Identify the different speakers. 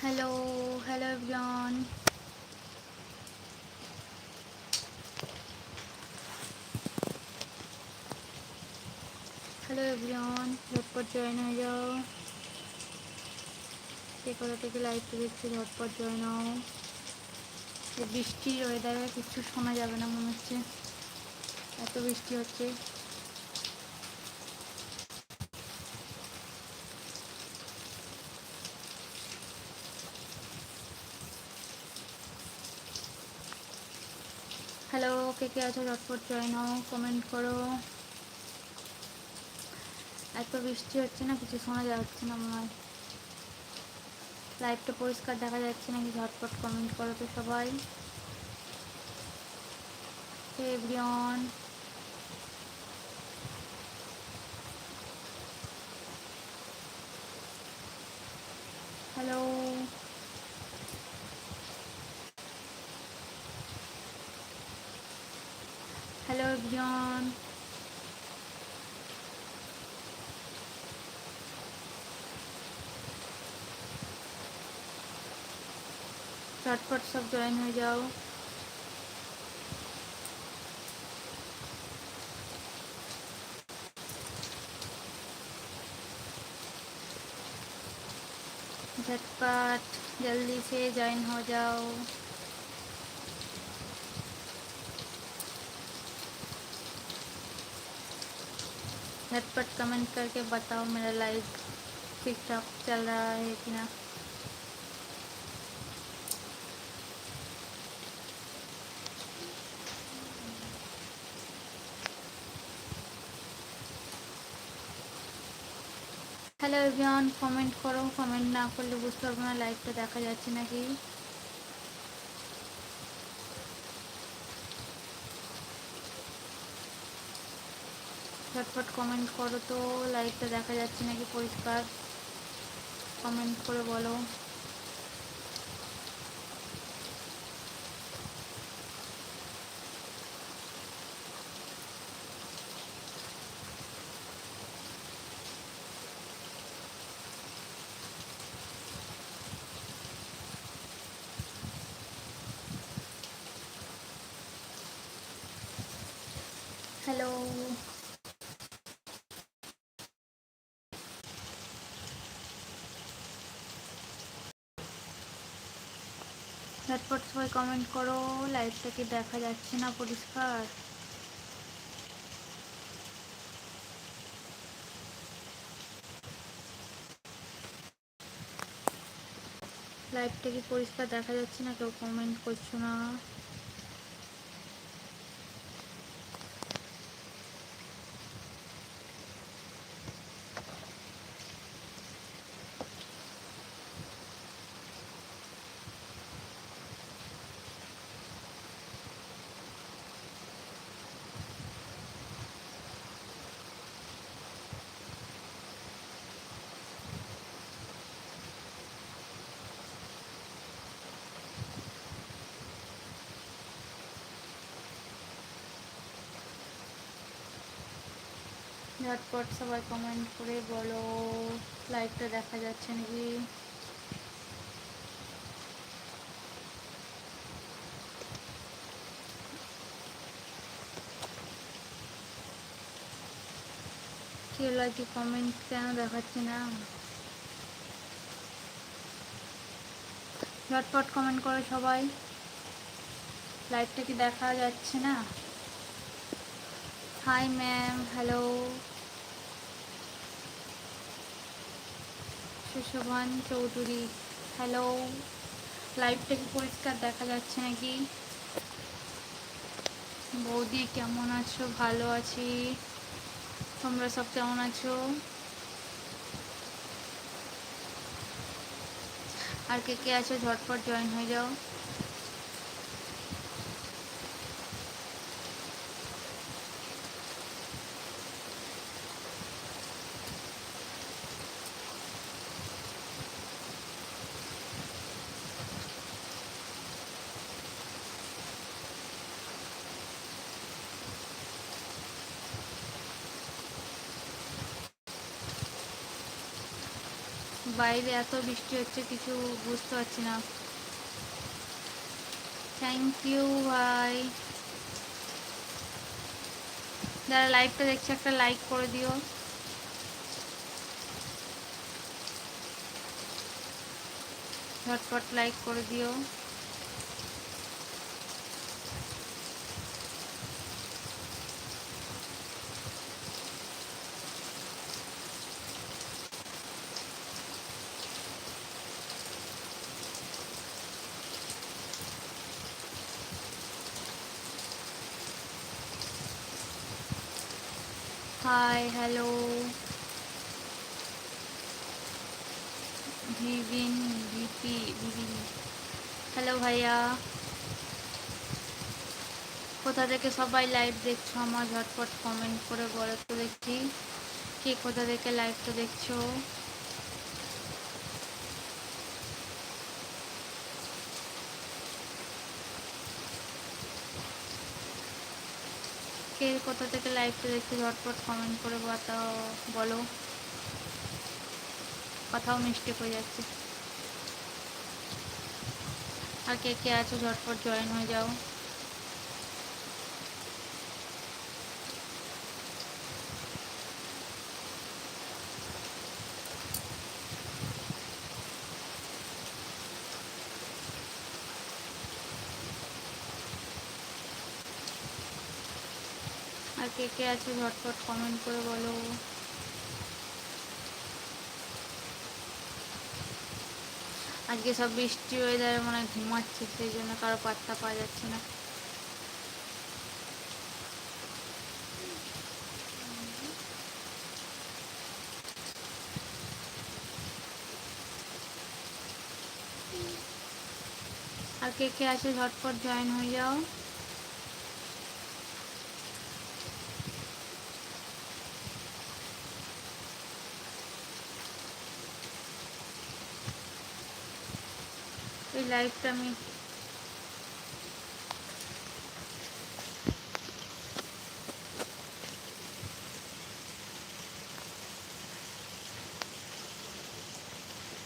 Speaker 1: Hello hello everyone hello everyone ঝটপট join হয়ে যাও কে কোথা থেকে লাইভটা দেখছি ঝটপট জয়েন হও বৃষ্টির ওয়েদারে কিছু শোনা যাবে না মনে হচ্ছে এত বৃষ্টি হচ্ছে হ্যালো, কে কে আছো? ঝটপট জয়েন হও কমেন্ট করো। এত বৃষ্টি হচ্ছে না, কিছু শোনা যাচ্ছে না হয়। লাইভটা পরিষ্কার দেখা যাচ্ছে নাকি ঝটপট কমেন্ট করো তো সবাই। Everyone hello yarn. चटपट सब ज्वाइन हो जाओ झटपट जल्दी से ज्वाइन हो जाओ झटपट कमेंट करके बताओ मेरा लाइव ठीक ठाक चल रहा है कि ना হ্যালো এভরিওয়ান কমেন্ট করো কমেন্ট না করলে বুঝতে পারবো না লাইভটা দেখা যাচ্ছে নাকি ঝটপট কমেন্ট করো তো। লাইভটা দেখা যাচ্ছে নাকি পরিষ্কার? কমেন্ট করে বলো হ্যালো ঝটপট সবাই কমেন্ট করো লাইভটা কি দেখা যাচ্ছে না পরিষ্কার? লাইভটা কি পরিষ্কার দেখা যাচ্ছে না? কেউ কমেন্ট করছ না? ঝটপট সবাই কমেন্ট করে বলো লাইভটা দেখা যাচ্ছে নাকি? কি হলো কি কমেন্ট কেন দেখাচ্ছে না? ঝটপট কমেন্ট করো সবাই। লাইভটা কি দেখা যাচ্ছে না? Hi ma'am hello Sushovan Chowdhury hello লাইভটা কি পরিষ্কার দেখা যাচ্ছে নাকি? বৌদি, কেমন আছো? ভালো আছি। তোমরা সব কেমন আছো? আর কে কে আছো? ঝটপট জয়েন হয়ে যাও। বাইরে এত বৃষ্টি হচ্ছে, কিছু বুঝতে পারছি না। থ্যাংক ইউ ভাই। যারা লাইভটা দেখছে, একটা লাইক করে দিও। ঝটপট লাইক করে দিও। Hi hello Vivin VP Vivin hello ভাইয়া. কোথা থেকে সবাই লাইভ দেখছ আমার ঝটপট কমেন্ট করে বলো তো দেখছি কে কোথা থেকে লাইভটা দেখছ? কে কোথা থেকে লাইভটা দেখছে, ঝটপট কমেন্ট করে বাতাও বলো। কথাও মিস্টেক হয়ে যাচ্ছে। আর কে কে আছো, ঝটপট জয়েন হয়ে যাও। আর কে কে আছে ঝটপট কমেন্ট করে বলো। আজকে সব বৃষ্টি ওয়েদারে মনে ঘুমাচ্ছে, সেই জন্য কারও পাত্তা পাওয়া যাচ্ছে না। আর কে কে আছে ঝটপট জয়েন হয়ে যাও। এই লাইভটা আমি